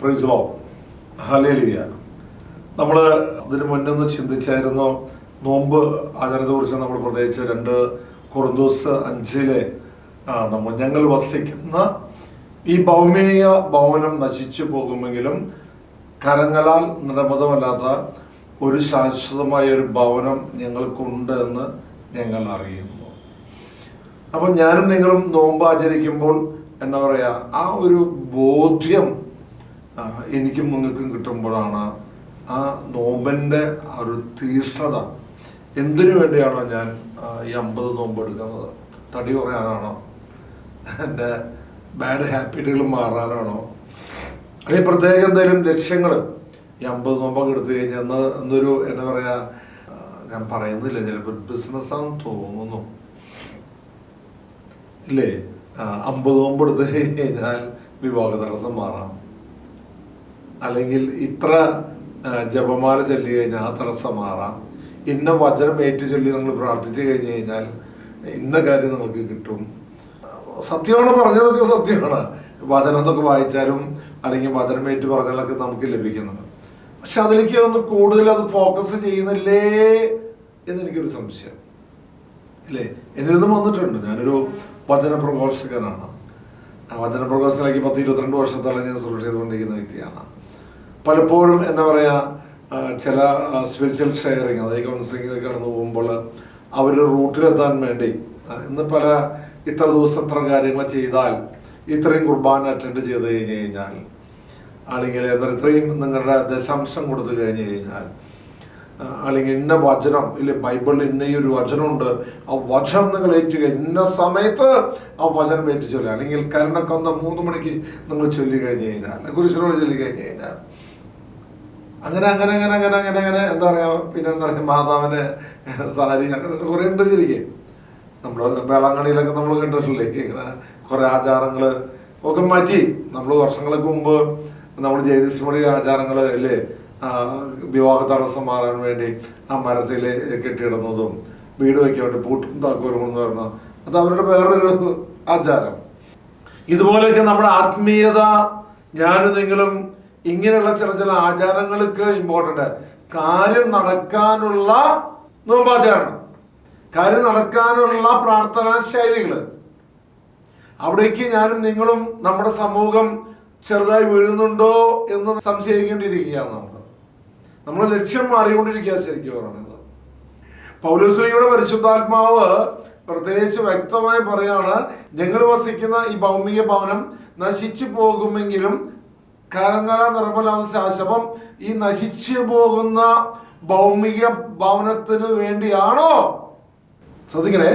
പ്രൈസ്ലോ hallelujah നമ്മൾ ഇതിന് മുന്നേ ഒന്ന് ചിന്തിച്ചായിരുന്നു നോമ്പ് ആചാരത്തെക്കുറിച്ച് നമ്മൾ പ്രത്യേകിച്ച് രണ്ട് കുറുന്തോസ് അഞ്ചിലെ നമ്മൾ ഞങ്ങൾ വസിക്കുന്ന ഈ ഭൗമിക ഭവനം നശിച്ചു പോകുമെങ്കിലും കരങ്ങളാൽ നിർബന്ധമല്ലാത്ത ഒരു ശാശ്വതമായ ഒരു ഭവനം ഞങ്ങൾക്കുണ്ട് എന്ന് ഞങ്ങൾ അറിയുന്നു. അപ്പം ഞാനും നിങ്ങളും നോമ്പ് ആചരിക്കുമ്പോൾ എന്താ പറയുക ആ ഒരു ബോധ്യം എനിക്കും നിങ്ങൾക്കും കിട്ടുമ്പോഴാണ് ആ നോമ്പന്റെ ഒരു തീഷ്ണത. എന്തിനു വേണ്ടിയാണോ ഞാൻ ഈ അമ്പത് നോമ്പ് എടുക്കുന്നത്? തടി കുറയാനാണോ? എന്റെ ബാഡ് ഹാബിറ്റുകൾ മാറാനാണോ? അല്ലെങ്കിൽ പ്രത്യേക എന്തെങ്കിലും ലക്ഷ്യങ്ങൾ? ഈ അമ്പത് നോമ്പൊക്കെ എടുത്തു കഴിഞ്ഞാൽ എന്ന് എന്നൊരു എന്താ പറയുക ഞാൻ പറയുന്നില്ല ചിലപ്പോൾ ബിസിനസ്സാന്ന് തോന്നുന്നു. ഇല്ലേ? അമ്പത് നോമ്പ് എടുത്തു കഴിഞ്ഞാൽ വിവാഹ തടസ്സം മാറാം. അല്ലെങ്കിൽ ഇത്ര ജപമാല ചൊല്ലി കഴിഞ്ഞാൽ ആ തടസ്സം മാറാം ഇന്ന വചനം ഏറ്റു ചൊല്ലി നമ്മൾ പ്രാർത്ഥിച്ചു കഴിഞ്ഞു കഴിഞ്ഞാൽ ഇന്ന കാര്യം നമുക്ക് കിട്ടും. സത്യമാണ് പറഞ്ഞതൊക്കെ സത്യമാണ്. വചനത്തൊക്കെ വായിച്ചാലും അല്ലെങ്കിൽ വചനം ഏറ്റു പറഞ്ഞാലൊക്കെ നമുക്ക് ലഭിക്കുന്നുണ്ട്. പക്ഷെ അതിലേക്ക് ഒന്ന് കൂടുതൽ അത് ഫോക്കസ് ചെയ്യുന്നില്ലേ എന്നെനിക്കൊരു സംശയം. അല്ലേ എന്നിൽ നിന്നും വന്നിട്ടുണ്ട്. ഞാനൊരു വചന പ്രഘോഷകനാണ്. ആ വചന പ്രഘോഷത്തിലേക്ക് പത്ത് ഇരുപത്തിരണ്ട് വർഷത്തോളം ഞാൻ സുരക്ഷ ചെയ്തുകൊണ്ടിരിക്കുന്ന വ്യക്തിയാണ്. പലപ്പോഴും എന്താ പറയുക ചില സ്പിരിച്വൽ ഷെയറിങ് അതായത് കൗൺസിലിങ്ങിലേക്ക് കടന്നു പോകുമ്പോൾ അവർ റൂട്ടിലെത്താൻ വേണ്ടി ഇന്ന് പല ഇത്ര ദിവസം ഇത്ര കാര്യങ്ങൾ ചെയ്താൽ ഇത്രയും കുർബാന അറ്റൻഡ് ചെയ്ത് കഴിഞ്ഞ് കഴിഞ്ഞാൽ അല്ലെങ്കിൽ എന്താ ഇത്രയും നിങ്ങളുടെ ദശാംശം കൊടുത്തു കഴിഞ്ഞ് കഴിഞ്ഞാൽ അല്ലെങ്കിൽ ഇന്ന വചനം ഇല്ലെ ബൈബിളിൽ ഇന്ന ഈ ഒരു വചനമുണ്ട് ആ വചനം നിങ്ങൾ ഏറ്റു കഴിഞ്ഞ് ഇന്ന സമയത്ത് ആ വചനം ഏറ്റു ചൊല്ലുക അല്ലെങ്കിൽ കരുണക്കൊന്ന മൂന്ന് മണിക്ക് നിങ്ങൾ ചൊല്ലി കഴിഞ്ഞ് കഴിഞ്ഞാൽ കുരിശിനോട് ചൊല്ലി കഴിഞ്ഞ് കഴിഞ്ഞാൽ അങ്ങനെ അങ്ങനെ അങ്ങനെ അങ്ങനെ അങ്ങനെ അങ്ങനെ എന്താ പറയുക പിന്നെ എന്താ പറയുക മാതാവിന് സാരി അങ്ങനെ കുറേ ഉണ്ട് ശരിക്കും. നമ്മൾ വേളാങ്കണിയിലൊക്കെ നമ്മൾ കണ്ടിട്ടില്ലേ ഇങ്ങനെ കുറേ ആചാരങ്ങൾ ഒക്കെ മാറ്റി. നമ്മൾ വർഷങ്ങൾക്ക് മുമ്പ് നമ്മൾ ജയതിസ്മണി ആചാരങ്ങൾ അല്ലേ വിവാഹ തടസ്സം മാറാൻ വേണ്ടി ആ മരത്തിൽ കെട്ടിയിടുന്നതും വീട് വയ്ക്കാൻ വേണ്ടി പൂട്ടും താക്കോലും എന്ന് പറഞ്ഞ അത് അവരുടെ വേറൊരു ആചാരം. ഇതുപോലെയൊക്കെ നമ്മുടെ ആത്മീയത ഞാനും ഇങ്ങനെയുള്ള ചില ചില ആചാരങ്ങൾക്ക് ഇമ്പോർട്ടന്റ് കാര്യം നടക്കാനുള്ള നോമ്പാചാരണം കാര്യം നടക്കാനുള്ള പ്രാർത്ഥനാ ശൈലികൾ അവിടേക്ക് ഞാനും നിങ്ങളും നമ്മുടെ സമൂഹം ചെറുതായി വീഴുന്നുണ്ടോ എന്ന് സംശയിക്കേണ്ടിയിരിക്കുകയാണ് നമ്മൾ. നമ്മൾ ലക്ഷ്യം മാറിക്കൊണ്ടിരിക്കുക ശരിക്കും പറയുന്നത് പൗലോസ്ലിയുടെ പരിശുദ്ധാത്മാവ് പ്രത്യേകിച്ച് വ്യക്തമായി പറയാണ് ഞങ്ങൾ വസിക്കുന്ന ഈ ഭൗമിക ഭവനം നശിച്ചു പോകുമെങ്കിലും കരങ്കല നിർമ്മലാവും ശാശപം ഈ നശിച്ചു പോകുന്ന ഭൗമിക ഭവനത്തിനു വേണ്ടിയാണോ? ശ്രദ്ധിക്കണേ.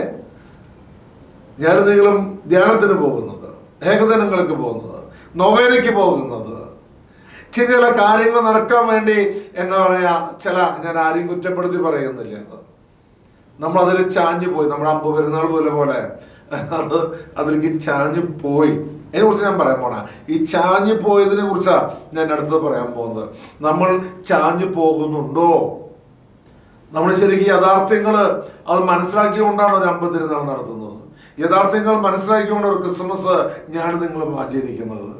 നിങ്ങളും ധ്യാനത്തിന് പോകുന്നത് ഏകദിനങ്ങൾക്ക് പോകുന്നത് നൊവേനയ്ക്ക് പോകുന്നത് ചില കാര്യങ്ങൾ നടക്കാൻ വേണ്ടി എന്താ പറയാ ചില ഞാൻ ആരെയും കുറ്റപ്പെടുത്തി പറയുന്നില്ല അത്. നമ്മൾ അതിൽ ചാഞ്ഞു പോയി നമ്മുടെ അമ്പ് പെരുന്നാൾ പോലെ പോലെ. അത് അതിലേക്ക് ചാഞ്ഞു പോയി അതിനെ കുറിച്ച് ഞാൻ പറയാൻ പോണ ഈ ചാഞ്ഞു പോയതിനെ കുറിച്ചാണ് ഞാൻ അടുത്തത് പറയാൻ പോകുന്നത്. നമ്മൾ ചാഞ്ഞു പോകുന്നുണ്ടോ? നമ്മൾ ശരിക്കും യഥാർത്ഥ്യങ്ങൾ അത് മനസ്സിലാക്കിക്കൊണ്ടാണ് ഒരു അമ്പത്തിരുന്നാൾ നടത്തുന്നത്. യഥാർത്ഥ്യങ്ങൾ മനസ്സിലാക്കിക്കൊണ്ട് ഒരു ക്രിസ്മസ് ഞാൻ നിങ്ങളും ആചരിക്കുന്നത്.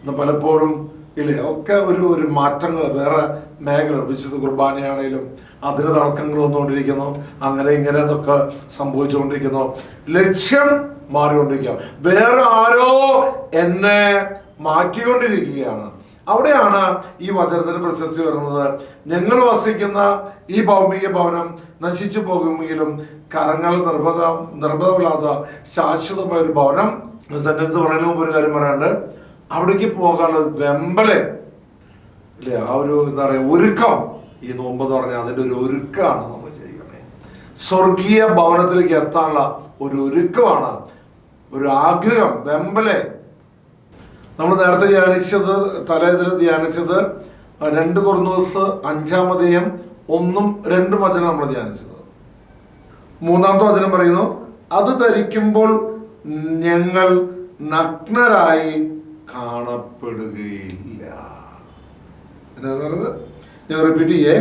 ഇന്ന് പലപ്പോഴും ഇല്ലേ? ഒക്കെ ഒരു ഒരു മാറ്റങ്ങൾ വേറെ മേഖല വിശുദ്ധ കുർബാനയാണേലും അതിന് തർക്കങ്ങൾ വന്നുകൊണ്ടിരിക്കുന്നു. അങ്ങനെ ഇങ്ങനെ അതൊക്കെ സംഭവിച്ചുകൊണ്ടിരിക്കുന്നു. ലക്ഷ്യം മാറിക്കൊണ്ടിരിക്കുക വേറെ ആരോ എന്നെ മാറ്റിക്കൊണ്ടിരിക്കുകയാണ്. അവിടെയാണ് ഈ വചനത്തിന് പ്രശസ്തി വരുന്നത്. ഞങ്ങൾ വസിക്കുന്ന ഈ ഭൗമിക ഭവനം നശിച്ചു പോകുമെങ്കിലും കരങ്ങൾ നിർബന്ധ നിർബന്ധമില്ലാത്ത ശാശ്വതമായ ഒരു ഭവനം. സെന്റൻസ് പറയുന്ന മുമ്പ് ഒരു കാര്യം പറയാണ്ട് അവിടേക്ക് പോകാനുള്ള വെമ്പൽ. ഇല്ലേ? ആ ഒരു എന്താ പറയുക ഒരുക്കം. ഈ നോമ്പ് എന്ന് പറഞ്ഞാൽ അതിന്റെ ഒരു ഒരുക്കമാണ് നമ്മൾ ചെയ്യുന്നത് സ്വർഗീയ ഭവനത്തിലേക്ക് എത്താനുള്ള ഒരു ഒരുക്കമാണ് ഒരു ആഗ്രഹം വെമ്പലെ. നമ്മൾ നേരത്തെ ധ്യാനിച്ചത് തലേതിൽ ധ്യാനിച്ചത് രണ്ട് കുറഞ്ഞ അഞ്ചാമതേയും ഒന്നും രണ്ടും വചനം നമ്മൾ ധ്യാനിച്ചത്. മൂന്നാമത്തെ വചനം പറയുന്നു അത് ധരിക്കുമ്പോൾ ഞങ്ങൾ നഗ്നരായി കാണപ്പെടുകയില്ല. എന്താ പറയുന്നത് ഞാൻ റിപ്പീറ്റ് ചെയ്യേ.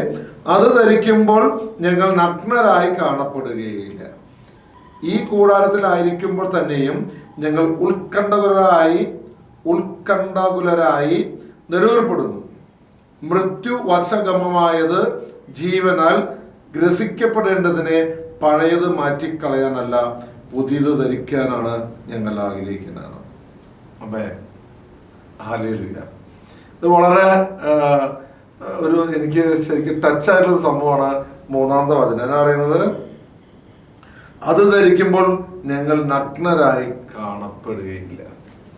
അത് ധരിക്കുമ്പോൾ ഞങ്ങൾ നഗ്നരായി കാണപ്പെടുകയില്ല. ഈ കൂടാരത്തിലായിരിക്കുമ്പോൾ തന്നെയും ഞങ്ങൾ ഉത്കണ്ഠകുലരായി ഉത്കണ്ഠകുലരായി നെടുവേർപ്പെടുന്നു. മൃത്യു വശഗമമായത് ജീവനാൽ ഗ്രസിക്കപ്പെടേണ്ടതിനെ പഴയത് മാറ്റിക്കളയാനല്ല പുതിയത് ധരിക്കാനാണ് ഞങ്ങൾ ആഗ്രഹിക്കുന്നത് അമ്മേ ഹാലേലുക ഇത് വളരെ ഒരു എനിക്ക് ശരിക്കും ടച്ച് ആയിട്ടുള്ള സംഭവമാണ് മൂന്നാമത്തെ വചനം. എന്ന് പറയുന്നത്? അത് ധരിക്കുമ്പോൾ ഞങ്ങൾ നഗ്നരായി കാണപ്പെടുകയില്ല.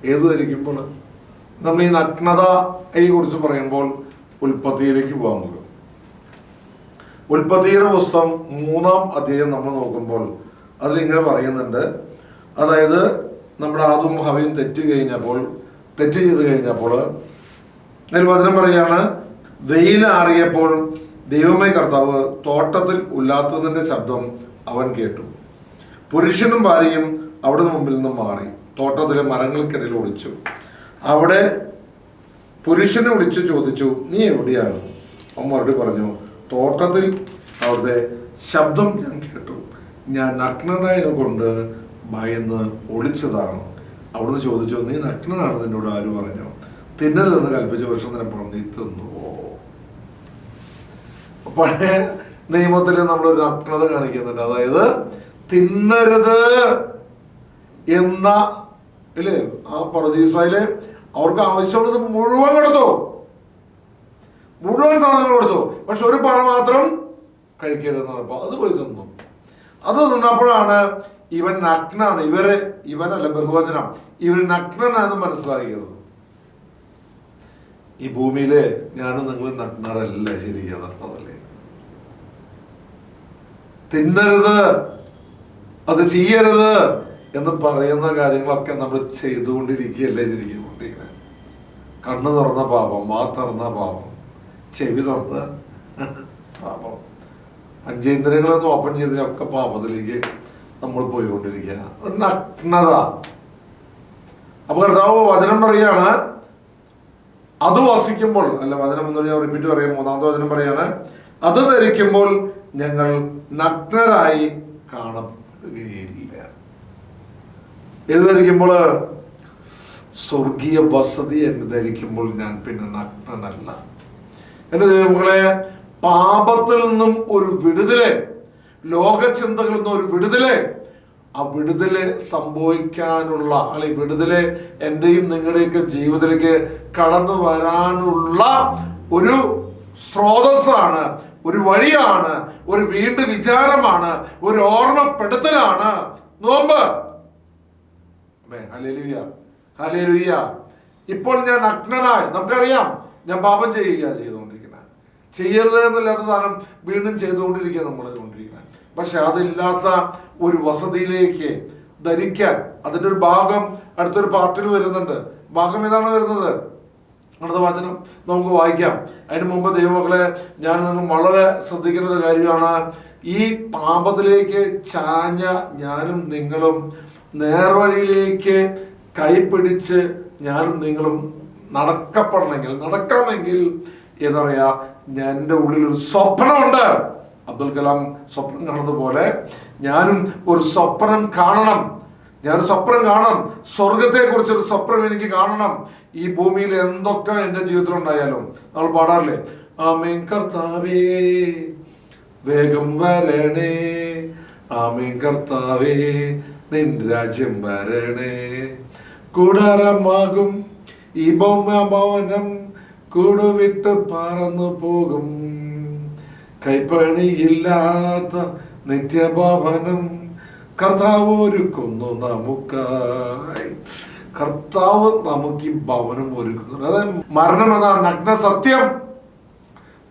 ഏത് ധരിക്കുമ്പോൾ? നമ്മൾ ഈ നഗ്നതയെ കുറിച്ച് പറയുമ്പോൾ ഉൽപ്പത്തിയിലേക്ക് പോകാൻ പോകും. ഉൽപ്പത്തിയുടെ പുസ്തകം മൂന്നാം അധ്യായം നമ്മൾ നോക്കുമ്പോൾ അതിലിങ്ങനെ പറയുന്നുണ്ട്. അതായത് നമ്മുടെ ആദും ഹവയും തെറ്റ് കഴിഞ്ഞപ്പോൾ തെറ്റ് ചെയ്ത് കഴിഞ്ഞപ്പോൾ അതിൽ വചനം പറയാണ് വെയിലാറിയപ്പോൾ ദൈവമേ കർത്താവ് തോട്ടത്തിൽ ഉല്ലാത്തതിന്റെ ശബ്ദം അവൻ കേട്ടു. പുരുഷനും ഭാര്യയും അവിടെ മുമ്പിൽ നിന്നും മാറി തോട്ടത്തിലെ മരങ്ങൾക്കിടയിൽ ഒളിച്ചു. അവിടെ പുരുഷനെ വിളിച്ചു ചോദിച്ചു നീ എവിടെയാണ്? അവൻ മറുപടി പറഞ്ഞു തോട്ടത്തിൽ അവിടുത്തെ ശബ്ദം ഞാൻ കേട്ടു. ഞാൻ നഗ്നനായത് കൊണ്ട് ഭയന്ന് ഒളിച്ചതാണ്. അവിടുന്ന് ചോദിച്ചു നീ നഗ്നനാണെന്ന് എന്നോട് ആര് പറഞ്ഞു? തിന്നരുതെന്ന് കൽപ്പിച്ച പക്ഷം നിനപ്പണം നീ തിന്നുവോ പഴയ നിയമത്തിൽ നമ്മൾ ഒരു നഗ്നത കാണിക്കുന്നുണ്ട്. അതായത് തിന്നരുത് എന്ന ഇല്ലേ? ആ പറദീസായിലെ അവർക്ക് ആവശ്യമുള്ളത് മുഴുവൻ കൊടുത്തു. മുഴുവൻ സാധനങ്ങൾ കൊടുത്തു. പക്ഷെ ഒരു പഴം മാത്രം കഴിക്കരുതെന്നാണ് പറഞ്ഞപ്പോ അത് പോയി തിന്നു. അത് നിന്നപ്പോഴാണ് ഇവൻ നഗ്നാണ്. ഇവർ ഇവനല്ല ബഹുവചനം. ഇവർ നഗ്നാണെന്ന് മനസ്സിലാക്കിയത്. ഈ ഭൂമിയിൽ ഞാനും നിങ്ങൾ നഗ്നരല്ല ശരി യഥാർത്ഥതല്ലേ? തിന്നരുത്. അത് ചെയ്യരുത് എന്ന് പറയുന്ന കാര്യങ്ങളൊക്കെ നമ്മൾ ചെയ്തുകൊണ്ടിരിക്കുകയല്ലേ ശരിക്കും കണ്ണ് തുറന്ന പാപം മാ തുറന്ന പാപം ചെവി തുറന്ന പാപം. പഞ്ചേന്ദ്രിയങ്ങളൊന്നും ഓപ്പൺ ചെയ്തൊക്കെ പാപത്തിലേക്ക് നമ്മൾ പോയിക്കൊണ്ടിരിക്കുക. നഗ്നത. അപ്പൊ കർത്താവ് വചനം പറയാണ് അത് വസിക്കുമ്പോൾ അല്ല വചനം എന്ന് പറഞ്ഞാൽ റിപ്പീറ്റ് പറയാം മൂന്നാമത്തെ വചനം പറയാണ് അത് ധരിക്കുമ്പോൾ ഞങ്ങൾ നഗ്നരായി കാണപ്പെടുകയില്ല. ഇത് ധരിക്കുമ്പോൾ? സ്വർഗീയ വസതി എന്ന് ധരിക്കുമ്പോൾ ഞാൻ പിന്നെ നഗ്നനല്ല. എന്റെ ദൈവങ്ങളെ പാപത്തിൽ നിന്നും ഒരു വിടുതൽ ലോകചിന്തകളിൽ നിന്ന് ഒരു വിടുതൽ. ആ വിടുതൽ സംഭവിക്കാനുള്ള അല്ലെ വിടുതൽ എന്റെയും നിങ്ങളുടെയൊക്കെ ജീവിതത്തിലേക്ക് കടന്നു വരാനുള്ള ഒരു സ്രോതസ്സാണ് ഒരു വഴിയാണ് ഒരു വീണ്ടും വിചാരമാണ് ഒരു ഓർമ്മപ്പെടുത്തലാണ്. നോമ്പ്. അമ്മേ, ഹല്ലേലൂയ ഹല്ലേലൂയ. ഇപ്പോൾ ഞാൻ അഗ്നനായി നമുക്കറിയാം ഞാൻ പാപം ചെയ്യുക ചെയ്തുകൊണ്ടിരിക്കുന്നത്. ചെയ്യരുത് എന്നല്ലാത്ത സാധനം വീണ്ടും ചെയ്തുകൊണ്ടിരിക്കുക നമ്മൾ കൊണ്ടിരിക്കുന്നത് പക്ഷെ അതില്ലാത്ത ഒരു വസതിയിലേക്ക് ധരിക്കാൻ അതിന്റെ ഒരു ഭാഗം അടുത്തൊരു പാർട്ടിൽ വരുന്നുണ്ട്. ഭാഗം ഏതാണ് വരുന്നത്? അടുത്ത വചനം നമുക്ക് വായിക്കാം. അതിന് മുമ്പ് ദൈവമക്കളെ ഞാൻ നിങ്ങൾ വളരെ ശ്രദ്ധിക്കുന്ന ഒരു കാര്യമാണ്. ഈ പാപത്തിലേക്ക് ചാഞ്ഞ ഞാനും നിങ്ങളും നേർവഴിയിലേക്ക് കൈപിടിച്ച് ഞാനും നിങ്ങളും നടക്കപ്പെടണമെങ്കിൽ നടക്കണമെങ്കിൽ എന്താ പറയാ ഞാൻ എന്റെ ഉള്ളിൽ ഒരു സ്വപ്നമുണ്ട്. അബ്ദുൽ കലാം സ്വപ്നം കാണുന്നതുപോലെ ഞാനും ഒരു സ്വപ്നം കാണണം. ഞാൻ സ്വപ്നം കാണണം. സ്വർഗത്തെ കുറിച്ചൊരു സ്വപ്നം എനിക്ക് കാണണം. ഈ ഭൂമിയിൽ എന്തൊക്കെ എന്റെ ജീവിതത്തിൽ ഉണ്ടായാലും നമ്മൾ പാടാറില്ലേ? ആമേൻ കർത്താവേ വേഗം വരണേ. ആമേൻ കർത്താവേ നിൻ രാജ്യം വരണേ. കൂടാരമാകും ഈ ഭൗമ ഭവനം. കൂടുവിട്ട് പറന്നു പോകും. കൈപ്പണിയില്ലാത്ത നിത്യഭവനം കർത്താവ് ഒരുക്കുന്നു നമുക്കായി. കർത്താവ് നമുക്ക് ഈ ഭവനം ഒരുക്കുന്നു. അതായത് മരണം എന്ന നഗ്ന സത്യം.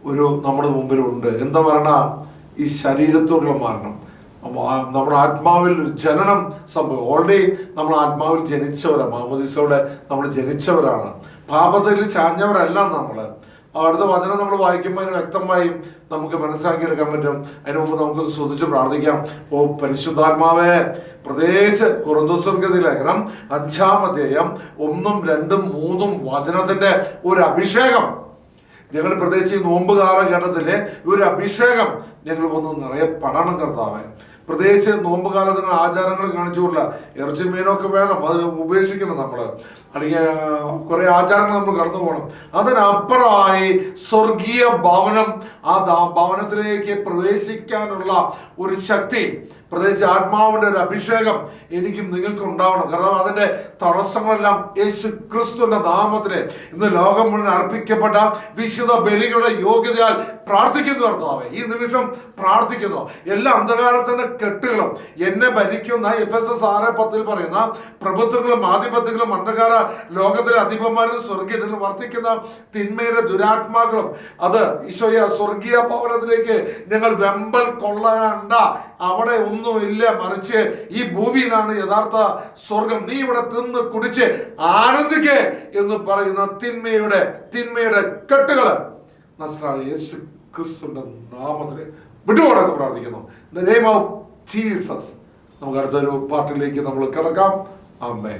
ഒരു നമ്മുടെ മുമ്പിലുണ്ട്. എന്താ മരണ? ഈ ശരീരത്തോടുള്ള മരണം. നമ്മുടെ ആത്മാവിൽ ഒരു ജനനം സംഭവം. ഓൾറെഡി നമ്മൾ ആത്മാവിൽ ജനിച്ചവരാണ് മാമോദിസോടെ നമ്മൾ ജനിച്ചവരാണ്. പാപത്തിൽ ചാഞ്ഞവരല്ല നമ്മൾ അടുത്ത വചനം നമ്മൾ വായിക്കുമ്പോൾ അതിന് വ്യക്തമായും നമുക്ക് മനസ്സിലാക്കിയെടുക്കാൻ പറ്റും. അതിനു മുമ്പ് നമുക്ക് ശ്രദ്ധിച്ച് പ്രാർത്ഥിക്കാം. ഓ പരിശുദ്ധാത്മാവേ പ്രത്യേകിച്ച് കുറുന്തസ്വർഗതി ലേഖനം അഞ്ചാം അധ്യായം ഒന്നും രണ്ടും മൂന്നും വചനത്തിന്റെ ഒരു അഭിഷേകം. ഞങ്ങൾ പ്രത്യേകിച്ച് ഈ നോമ്പ് കാലഘട്ടത്തിലെ ഒരു അഭിഷേകം ഞങ്ങൾ ഒന്ന് നിറയെ പടണം കർത്താവെ. പ്രത്യേകിച്ച് നോമ്പ് ആചാരങ്ങൾ കാണിച്ചുകൊള്ള ഇറച്ചി മീനൊക്കെ വേണം. അത് ഉപേക്ഷിക്കണം നമ്മൾ അല്ലെങ്കിൽ കുറെ ആചാരങ്ങൾ നമ്മൾ കടന്നു പോകണം. അതിനപ്പുറമായി സ്വർഗീയ ഭവനം ആ ഭവനത്തിലേക്ക് പ്രവേശിക്കാനുള്ള ഒരു ശക്തി പ്രത്യേകിച്ച് ആത്മാവിന്റെ ഒരു അഭിഷേകം എനിക്കും നിങ്ങൾക്കും ഉണ്ടാവണം. കാരണം അതിന്റെ തടസ്സങ്ങളെല്ലാം യേശു ക്രിസ്തുവിന്റെ നാമത്തിന് ഇന്ന് ലോകം മുഴുവൻ അർപ്പിക്കപ്പെട്ട വിശുദ്ധ ബലികളുടെ യോഗ്യതയാൽ പ്രാർത്ഥിക്കുന്നു കർത്താവേ. ഈ നിമിഷം പ്രാർത്ഥിക്കുന്നു. എല്ലാ അന്ധകാരത്തിന്റെ കെട്ടുകളും എന്നെ ഭരിക്കുന്ന എഫ് എസ് എസ് ആറ് പത്തിൽ പറയുന്ന പ്രഭുത്വങ്ങളും ആധിപത്യങ്ങളും അന്ധകാര ലോകത്തിലെ അധിപന്മാരും സ്വർഗീയത്തിലും വർദ്ധിക്കുന്ന തിന്മയുടെ ദുരാത്മാക്കളും അത് ഈശോയ സ്വർഗീയ ഭവനത്തിലേക്ക് ഞങ്ങൾ വെമ്പൽ കൊള്ളണ്ട. അവിടെ ഒന്നുമില്ല മറിച്ച് ഈ ഭൂമിയിലാണ് യഥാർത്ഥ സ്വർഗം. നീ ഇവിടെ തിന്ന് കുടിച്ച് ആനന്ദിക്കേ എന്ന് പറയുന്ന തിന്മയുടെ തിന്മയുടെ നസ്രായ യേശു ക്രിസ്തുവിന്റെ നാമത്തിൽ വിട്ടുപോടാൻ പ്രാർത്ഥിക്കുന്നു. ദ നെയിം ഓഫ് ജീസസ് നമുക്ക് അടുത്തൊരു പാർട്ടിയിലേക്ക് നമ്മൾ കിടക്കാം. അമ്മേ